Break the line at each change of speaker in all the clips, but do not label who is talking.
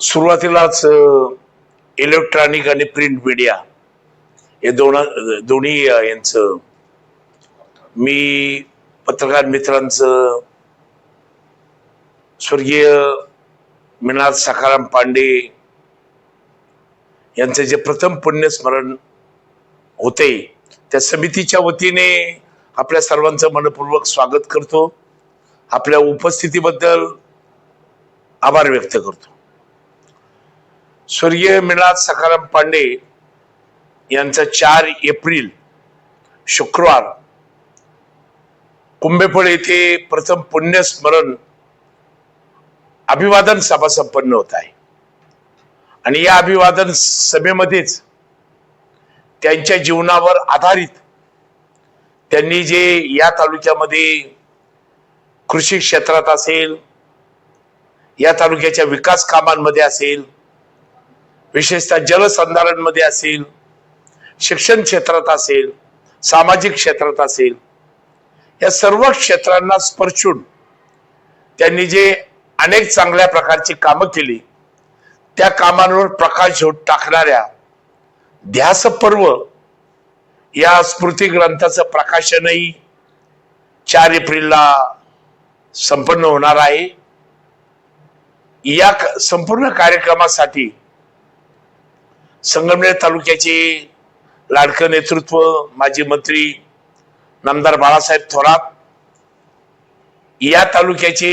सुरुवातीलाच इलेक्ट्रॉनिक आणि print media हे दोन दोन्ही यांचं मी पत्रकार मित्रांचं स्वर्गीय मीनाथ सखाराम पांडे यांचं जे प्रथम पुण्यस्मरण होते त्या समितीच्या वतीने आपल्या सर्वांचं मनपूर्वक स्वागत करतो. आपल्या उपस्थितीबद्दल आभार व्यक्त करतो. स्वर्गीय मिनाल सखाराम पांडे यांचं चार एप्रिल शुक्रवार कुंभेफळ येथे प्रथम पुण्यस्मरण अभिवादन सभा संपन्न होत आहे. आणि या अभिवादन सभेमध्येच त्यांच्या जीवनावर आधारित त्यांनी जे या तालुक्यामध्ये कृषी क्षेत्रात असेल या तालुक्याच्या विकास कामांमध्ये असेल विशेषतः जलसंधारणमध्ये असेल शिक्षण क्षेत्रात असेल सामाजिक क्षेत्रात असेल या सर्व क्षेत्रांना स्पर्शून त्यांनी जे अनेक चांगल्या प्रकारची कामं केली त्या कामांवर प्रकाश टाकणाऱ्या ध्यास पर्व या स्मृती ग्रंथाचं प्रकाशनही चार एप्रिलला संपन्न होणार आहे. या क- संपूर्ण कार्यक्रमासाठी संगमनेर तालुक्याचे लाडकं नेतृत्व माजी मंत्री नामदार बाळासाहेब थोरात या तालुक्याचे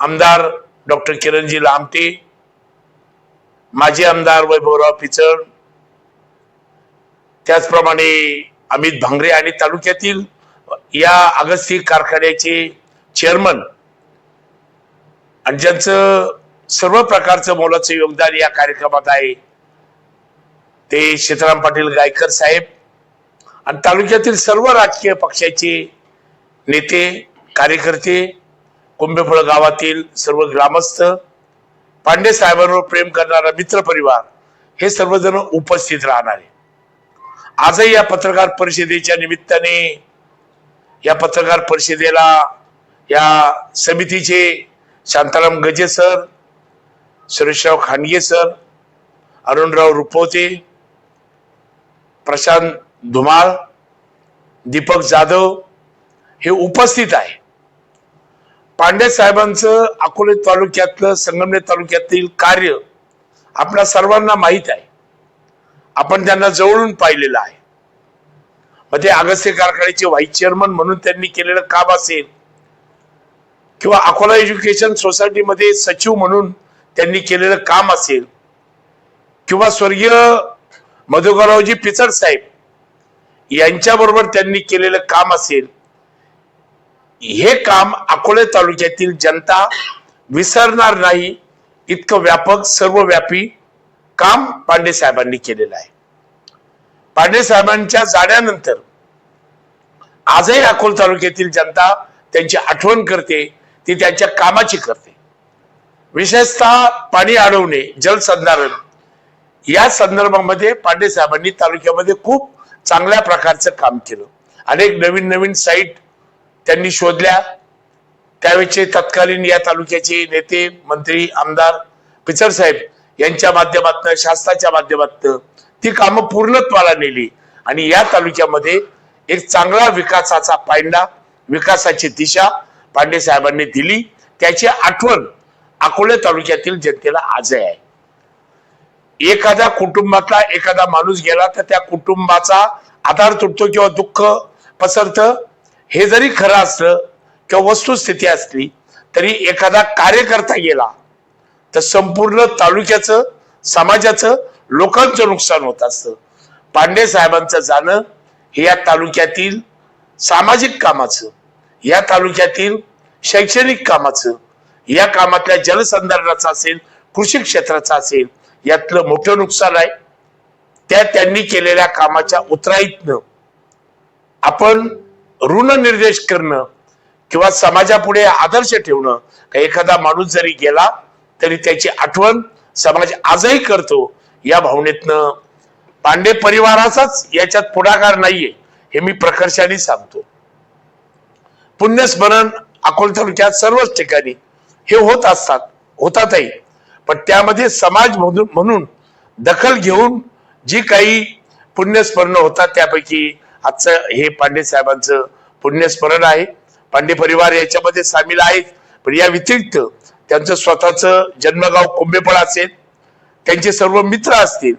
आमदार डॉक्टर किरणजी लामटे माजी आमदार वैभवराव पिचड त्याचप्रमाणे अमित भांगरे आणि तालुक्यातील या अगस्ती कारखान्याचे चेअरमन आणि ज्यांचं सर्व प्रकारचं मोलाचं योगदान या कार्यक्रमात आहे ते सीताराम पाटील गायकर साहेब आणि तालुक्यातील सर्व राजकीय पक्षाचे नेते कार्यकर्ते कुंभेफळ गावातील सर्व ग्रामस्थ पांडे साहेबांवर प्रेम करणारा मित्र परिवार हे सर्वजण उपस्थित राहणार आजही या पत्रकार परिषदेच्या निमित्ताने या पत्रकार परिषदेला या समितीचे शांताराम गजे सर सुरेशराव खांडगे सर अरुणराव रुपवते प्रशांत धुमाळ दीपक जाधव हे उपस्थित आहे. पांडे साहेबांचं अकोले तालुक्यातलं संगमनेर तालुक्यातील कार्य आपल्या सर्वांना माहीत आहे. आपण त्यांना जवळून पाहिलेलं आहे. म्हणजे मग ते अगस्त्य कारखान्याचे व्हाईस चेअरमन म्हणून त्यांनी केलेलं काम असेल किंवा अकोला एज्युकेशन सोसायटीमध्ये सचिव म्हणून त्यांनी केलेलं काम असेल किंवा स्वर्गीय मधुकररावजी पिचड साहेब यांच्याबरोबर त्यांनी केलेलं काम असेल हे काम अकोले तालुक्यातील जनता विसरणार नाही इतकं व्यापक सर्वव्यापी काम पांडे साहेबांनी केलेलं आहे. पांडे साहेबांच्या जाण्यानंतर आजही अकोल तालुक्यातील जनता त्यांची आठवण करते ती त्यांच्या कामाची करते. विशेषतः पाणी अडवणे जलसंधारण या संदर्भामध्ये पांडे साहेबांनी तालुक्यामध्ये खूप चांगल्या प्रकारचं काम केलं. अनेक नवीन नवीन साईट त्यांनी शोधल्या. त्यावेळेचे तत्कालीन या तालुक्याचे नेते मंत्री आमदार पिचड साहेब यांच्या माध्यमातनं शासनाच्या माध्यमातून ती कामं पूर्णत्वाला नेली. आणि या तालुक्यामध्ये एक चांगला विकासाचा पायंडा विकासाची दिशा पांडे साहेबांनी दिली. त्याची आठवण अकोले तालुक्यातील जनतेला आजही आहे. एखाद्या कुटुंबातला एखादा माणूस गेला तर त्या कुटुंबाचा आधार तुटतो किंवा दुःख पसरतं. हे जरी खरं असलं किंवा वस्तुस्थिती असली तरी एखादा कार्यकर्ता गेला तर संपूर्ण तालुक्याचं समाजाचं लोकांचं नुकसान होत असतं. पांडे साहेबांचं जाणं हे या तालुक्यातील सामाजिक कामाचं या तालुक्यातील शैक्षणिक कामाचं या कामातल्या जलसंधारणाचं असेल कृषी क्षेत्राचं असेल यातलं मोठं नुकसान आहे. त्या त्यांनी केलेल्या कामाच्या उतराईतनं आपण ऋण निर्देश करणं किंवा समाजापुढे आदर्श ठेवणं का एखादा माणूस जरी गेला तरी त्याची आठवण समाज आजही करतो या भावनेतनं पांडे परिवाराचाच याच्यात पुढाकार नाहीये हे मी प्रकर्षाने सांगतो. पुण्यस्मरण अकोला तालुक्यात सर्वच ठिकाणी हे होत असतात होतातही. पण त्यामध्ये समाज म्हणून म्हणून दखल घेऊन जी काही पुण्यस्मरण होतात त्यापैकी आजचं हे पांडे साहेबांचं पुण्यस्मरण आहे. पांडे परिवार याच्यामध्ये सामील आहेत. पण या व्यतिरिक्त त्यांचं स्वतःचं जन्मगाव कुंभेफळ असेल. त्यांचे सर्व मित्र असतील.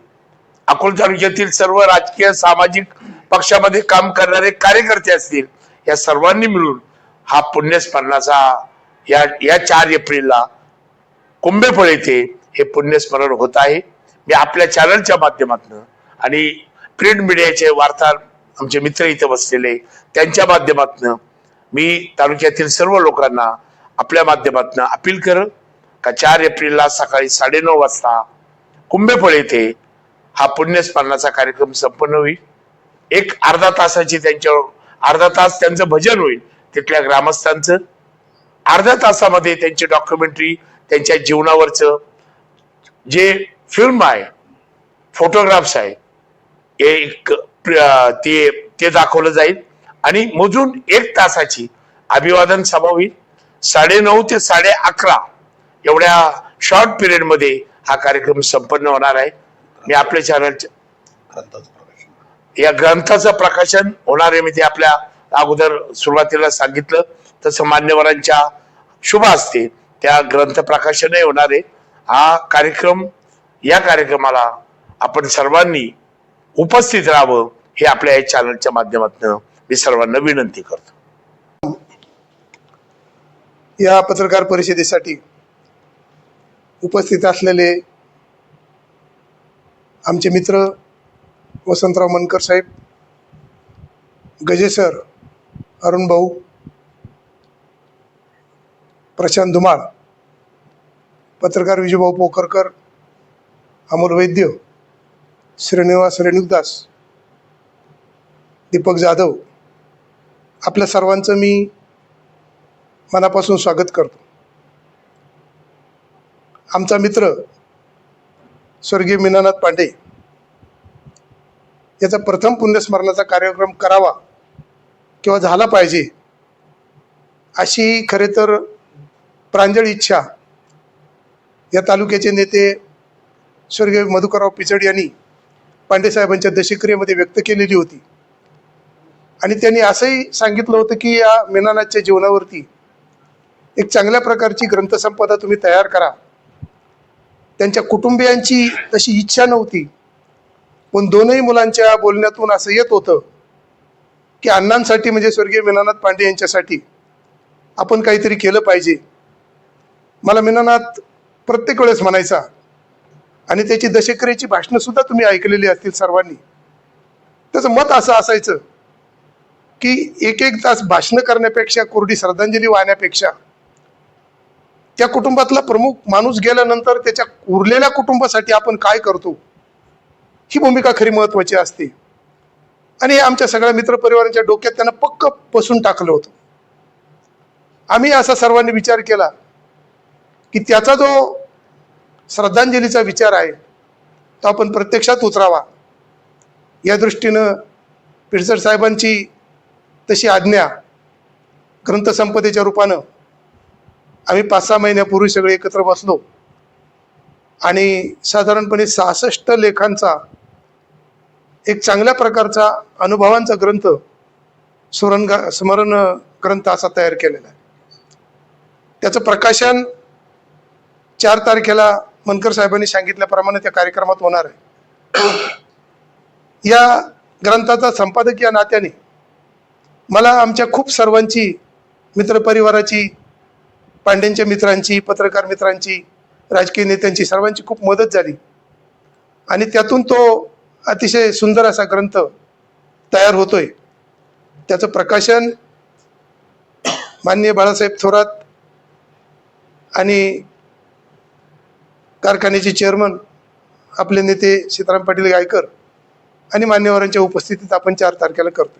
अकोला तालुक्यातील सर्व राजकीय सामाजिक पक्षामध्ये काम करणारे कार्यकर्ते असतील. या सर्वांनी मिळून हा पुण्यस्मरणाचा या या चार एप्रिलला कुंभेफळ येथे हे पुण्यस्मरण होत आहे. मी आपल्या चॅनलच्या माध्यमातून आणि प्रिंट मीडियाचे वार्ताहर आमचे मित्र इथे बसलेले त्यांच्या माध्यमातून मी तालुक्यातील सर्व लोकांना आपल्या माध्यमातून अपील कर का चार एप्रिलला सकाळी साडेनऊ वाजता कुंभेफळ येथे हा पुण्यस्मरणाचा कार्यक्रम संपन्न होईल. एक अर्धा तासाची त्यांच्यावर अर्धा तास त्यांचं भजन होईल तिथल्या ग्रामस्थांचं. अर्ध्या तासामध्ये त्यांची डॉक्युमेंटरी त्यांच्या जीवनावरचं जे फिल्म आहे फोटोग्राफ्स आहे एक प्र- ते ते दाखवलं जाईल. आणि मोजून एक तासाची अभिवादन सभा होईल. साडेनऊ ते साडे अकरा एवढ्या शॉर्ट पिरियडमध्ये हा कार्यक्रम संपन्न होणार आहे. मी आपल्या चॅनलच्या या ग्रंथाचं प्रकाशन होणार आहे मी ते आपल्या अगोदर सुरुवातीला सांगितलं. तसं मान्यवरांच्या शुभ असते त्या ग्रंथ प्रकाशनही होणारे हा कार्यक्रम या कार्यक्रमाला आपण सर्वांनी उपस्थित राहावं हे आपल्या या चॅनलच्या माध्यमातून मी सर्वांना विनंती करतो.
या पत्रकार परिषदेसाठी उपस्थित असलेले आमचे मित्र वसंतराव मनकर साहेब गजेसर अरुण भाऊ प्रशांत धुमाळ पत्रकार विजयभाऊ पोखरकर अमोल वैद्य श्रीनिवास रेणुकदास दीपक जाधव आपल्या सर्वांचं मी मनापासून स्वागत करतो. आमचा मित्र स्वर्गीय मीनानाथ पांडे याचा प्रथम पुण्यस्मरणाचा कार्यक्रम करावा किंवा झाला पाहिजे अशी खरे तर प्रांजळ इच्छा या तालुक्याचे नेते स्वर्गीय मधुकरराव पिचड यांनी पांडेसाहेबांच्या दशक्रियेमध्ये व्यक्त केलेली होती. आणि त्यांनी असंही सांगितलं होतं की या मेनानाथच्या जीवनावरती एक चांगल्या प्रकारची ग्रंथसंपदा तुम्ही तयार करा. त्यांच्या कुटुंबियांची तशी इच्छा नव्हती. पण दोनही मुलांच्या बोलण्यातून असं येत होतं की अण्णांसाठी म्हणजे स्वर्गीय मेनानाथ पांडे यांच्यासाठी आपण काहीतरी केलं पाहिजे. मला मीनानाथ प्रत्येक वेळेस म्हणायचा आणि त्याची दशक्रियेची भाषणं सुद्धा तुम्ही ऐकलेली असतील सर्वांनी. त्याचं मत असं असायचं की एक एक तास भाषणं करण्यापेक्षा कोरडी श्रद्धांजली वाहण्यापेक्षा त्या कुटुंबातला प्रमुख माणूस गेल्यानंतर त्याच्या उरलेल्या कुटुंबासाठी आपण काय करतो? ही भूमिका खरी महत्वाची असते. आणि आमच्या सगळ्या मित्रपरिवारांच्या डोक्यात त्यांना पक्क बसून टाकलं होतं. आम्ही असा सर्वांनी विचार केला की त्याचा जो श्रद्धांजलीचा विचार आहे तो आपण प्रत्यक्षात उतरावा. या दृष्टीनं पिडसर साहेबांची तशी आज्ञा ग्रंथसंपदेच्या रूपानं आम्ही पाच सहा महिन्यापूर्वी सगळे एकत्र बसलो. आणि साधारणपणे सहासष्ट लेखांचा एक चांगल्या प्रकारचा अनुभवांचा ग्रंथ स्मरण स्मरण ग्रंथ असा तयार केलेला आहे. त्याचं प्रकाशन चार तारखेला मनकर साहेबांनी सांगितल्याप्रमाणे त्या कार्यक्रमात होणार आहे. या ग्रंथाचा संपादक या नात्याने मला आमच्या खूप सर्वांची मित्रपरिवाराची पांड्यांच्या मित्रांची पत्रकार मित्रांची राजकीय नेत्यांची सर्वांची खूप मदत झाली. आणि त्यातून तो अतिशय सुंदर असा ग्रंथ तयार होतोय. त्याचं प्रकाशन माननीय बाळासाहेब थोरात आणि कारखान्याचे चेअरमन आपले नेते सीताराम पाटील गायकर आणि मान्यवरांच्या उपस्थितीत आपण चार तारखेला करतो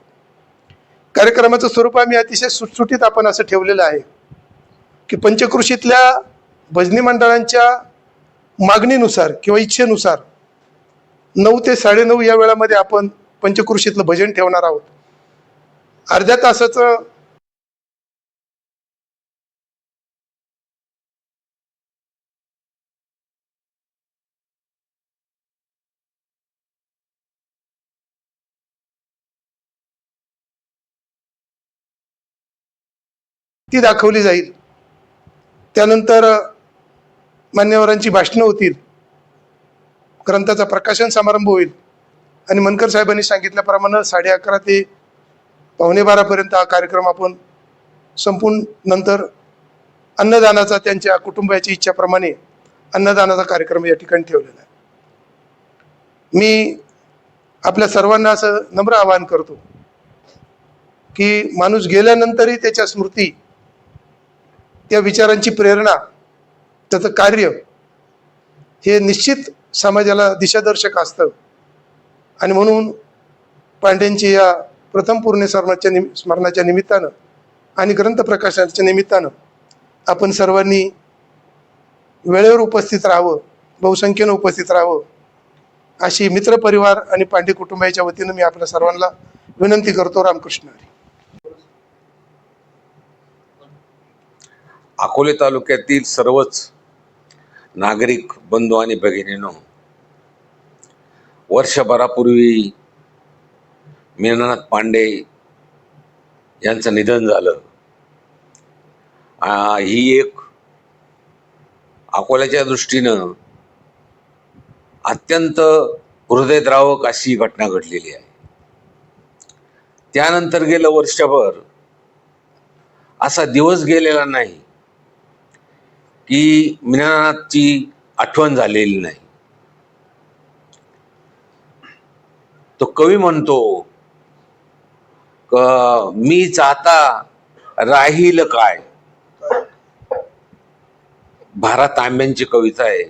कार्यक्रमाचं स्वरूप आम्ही अतिशय सुटसुटीत आपण असं ठेवलेलं आहे की पंचकृषीतल्या भजनी मंडळांच्या मागणीनुसार किंवा इच्छेनुसार नऊ ते साडेनऊ या वेळामध्ये आपण पंचकृषीतलं भजन ठेवणार आहोत. अर्ध्या तासाचं ती दाखवली जाईल. त्यानंतर मान्यवरांची भाषणं होतील. ग्रंथाचा प्रकाशन समारंभ होईल. आणि मनकर साहेबांनी सांगितल्याप्रमाणे साडे अकरा ते पावणे बारापर्यंत हा कार्यक्रम आपण संपून नंतर अन्नदानाचा त्यांच्या कुटुंबाची इच्छाप्रमाणे अन्नदानाचा कार्यक्रम या ठिकाणी ठेवलेला आहे. मी आपल्या सर्वांना असं नम्र आवाहन करतो की माणूस गेल्यानंतरही त्याच्या स्मृती त्या विचारांची प्रेरणा त्याचं कार्य हे निश्चित समाजाला दिशादर्शक असतं. आणि म्हणून पांड्यांची या प्रथम पूर्ण स्मरणाच्या निम स्मरणाच्या निमित्तानं आणि ग्रंथ प्रकाशनाच्या निमित्तानं आपण सर्वांनी वेळेवर उपस्थित राहावं बहुसंख्येनं उपस्थित राहावं अशी मित्रपरिवार आणि पांडे कुटुंबाच्या वतीनं मी आपल्या सर्वांना विनंती करतो. रामकृष्ण
अकोले तालुक्यातील सर्वच नागरिक बंधू आणि भगिनीनो वर्षभरापूर्वी मीनानाथ पांडे यांचं निधन झालं. ही एक अकोल्याच्या दृष्टीनं अत्यंत हृदयद्रावक अशी घटना घडलेली आहे. त्यानंतर गेलं वर्षभर. असा दिवस गेलेला नाही. की मीनानाथची आठवण झालेली नाही. तो कवी म्हणतो क मी जाता राहील काय? भारत तांब्यांची कविता आहे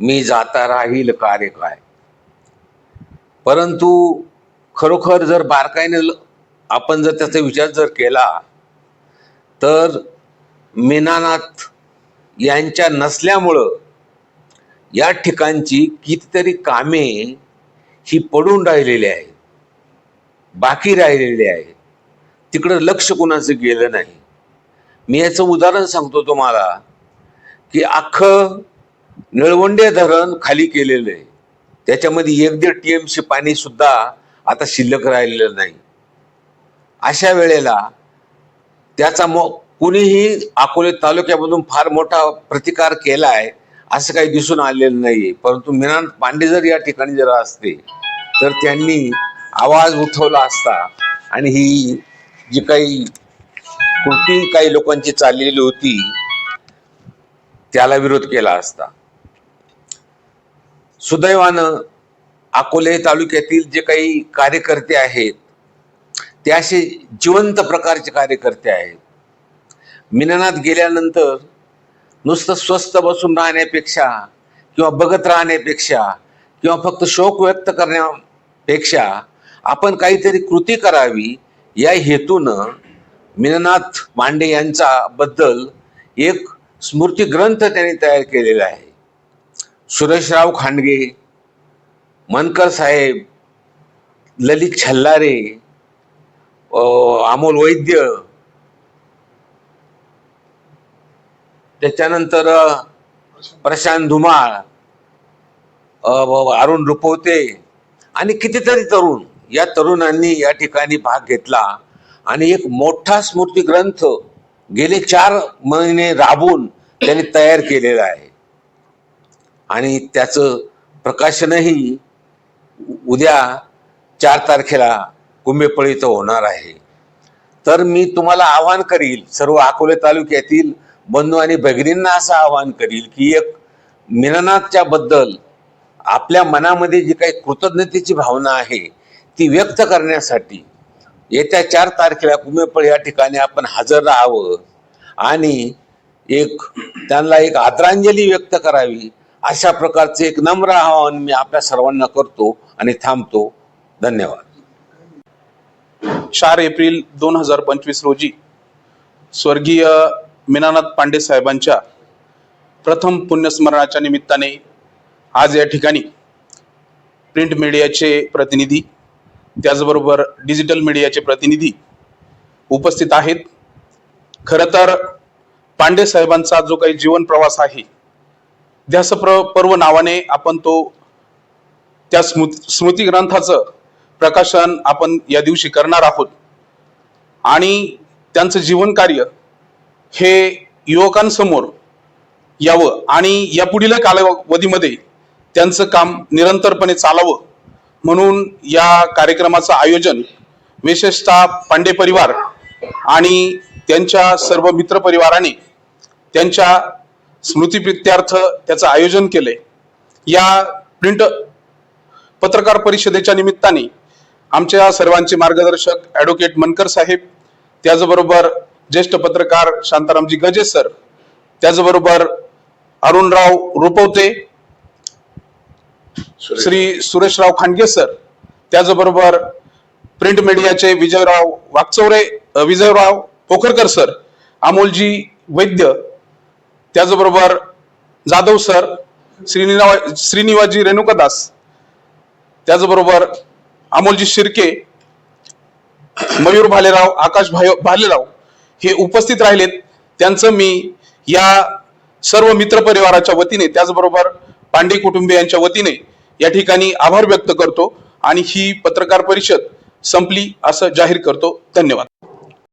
मी जाता राहील कार्य काय? परंतु खरोखर जर बारकाईने आपण जर त्याचा विचार जर केला तर मेनानाथ यांच्या नसल्यामुळं या ठिकाणची कितीतरी कामे ही पडून राहिलेली आहेत. बाकी राहिलेली आहेत. तिकडं लक्ष कुणाचं गेलं नाही. मी याचं उदाहरण सांगतो तुम्हाला की अख्खं निळवंडे धरण खाली केलेलं आहे. त्याच्यामध्ये एक दीड टी एम सी पाणी सुद्धा आता शिल्लक राहिलेलं नाही. अशा वेळेला त्याचा मो कुणीही अकोले तालुक्यामधून फार मोठा प्रतिकार केला आहे असं काही दिसून आलेलं नाही परंतु मीनाथ पांडे जर या ठिकाणी जर असते तर त्यांनी आवाज उठवला असता आणि ही जी काही कृती काही लोकांची चाललेली होती त्याला विरोध केला असता. सुदैवानं अकोले तालुक्यातील जे काही कार्यकर्ते आहेत ते असे जिवंत प्रकारचे कार्यकर्ते आहेत. मिननात गेल्यानंतर नुसतं स्वस्त बसून राहण्यापेक्षा किंवा बघत राहण्यापेक्षा किंवा फक्त शोक व्यक्त करण्यापेक्षा आपण काहीतरी कृती करावी या हेतूनं मीननाथ मांडे यांचा बद्दल एक स्मृती ग्रंथ त्यांनी तयार केलेला आहे. सुरेशराव खांडगे मनकर साहेब ललित छल्लारे अमोल वैद्य त्याच्यानंतर प्रशांत धुमाळ अरुण रुपवते आणि कितीतरी तरुण. या तरुणांनी या ठिकाणी भाग घेतला आणि एक मोठा स्मृती ग्रंथ गेले चार महिने राबून त्यांनी तयार केलेला आहे. आणि त्याचं प्रकाशनही उद्या चार तारखेला कुंभेपळी इथं होणार आहे. तर मी तुम्हाला आवाहन करील सर्व अकोले तालुक्यातील बंधू आणि भगिनींना असं आवाहन करील की एक मिननाथच्या बद्दल आपल्या मनामध्ये जी काही कृतज्ञतेची भावना आहे ती व्यक्त करण्यासाठी येत्या चार तारखेला कुमेपळ या ठिकाणी आपण हजर राहावं आणि एक त्यांना एक आदरांजली व्यक्त करावी. अशा प्रकारचे एक नम्र आवाहन मी आपल्या सर्वांना करतो आणि थांबतो. धन्यवाद.
चार एप्रिल दोन हजार पंचवीस रोजी स्वर्गीय मीनानाथ पांडे साहेबांच्या प्रथम पुण्यस्मरणाच्या निमित्ताने आज या ठिकाणी प्रिंट मीडियाचे प्रतिनिधी त्याचबरोबर डिजिटल मीडियाचे प्रतिनिधी उपस्थित आहेत. खरं तर पांडे साहेबांचा जो काही जीवन प्रवास आहे ध्यासप्र पर्व नावाने आपण तो त्या स्मृ स्मृती ग्रंथाचं प्रकाशन आपण या दिवशी करणार आहोत. आणि त्यांचं जीवन कार्य हे युवकांसमोर यावं आणि यापुढील कालावधीमध्ये त्यांचं काम निरंतरपणे चालावं म्हणून या कार्यक्रमाचं आयोजन विशेषतः पांडे परिवार आणि त्यांच्या सर्व मित्र परिवाराने त्यांच्या स्मृतीप्रित्यार्थ त्याचं आयोजन केले. या प्रिंट पत्रकार परिषदेच्या निमित्ताने आमच्या सर्वांचे मार्गदर्शक ॲडव्होकेट मनकर साहेब त्याचबरोबर ज्येष्ठ पत्रकार शांतारामजी गजे सर त्याचबरोबर अरुणराव रुपवते श्री सुरेशराव खांडगे सर त्याचबरोबर प्रिंट मीडियाचे विजयराव वागचौरे विजयराव पोखरकर सर अमोलजी वैद्य त्याचबरोबर जाधव सर श्रीनिवा श्रीनिवासजी रेणुकादास त्याचबरोबर अमोलजी शिर्के मयूर भालेराव आकाश भाय भालेराव हे उपस्थित राहिलेत. त्यांचं मी या सर्व मित्रपरिवाराच्या वतीने त्याचबरोबर पांडे कुटुंबियांच्या वतीने या ठिकाणी आभार व्यक्त करतो आणि ही पत्रकार परिषद संपली असं जाहीर करतो. धन्यवाद.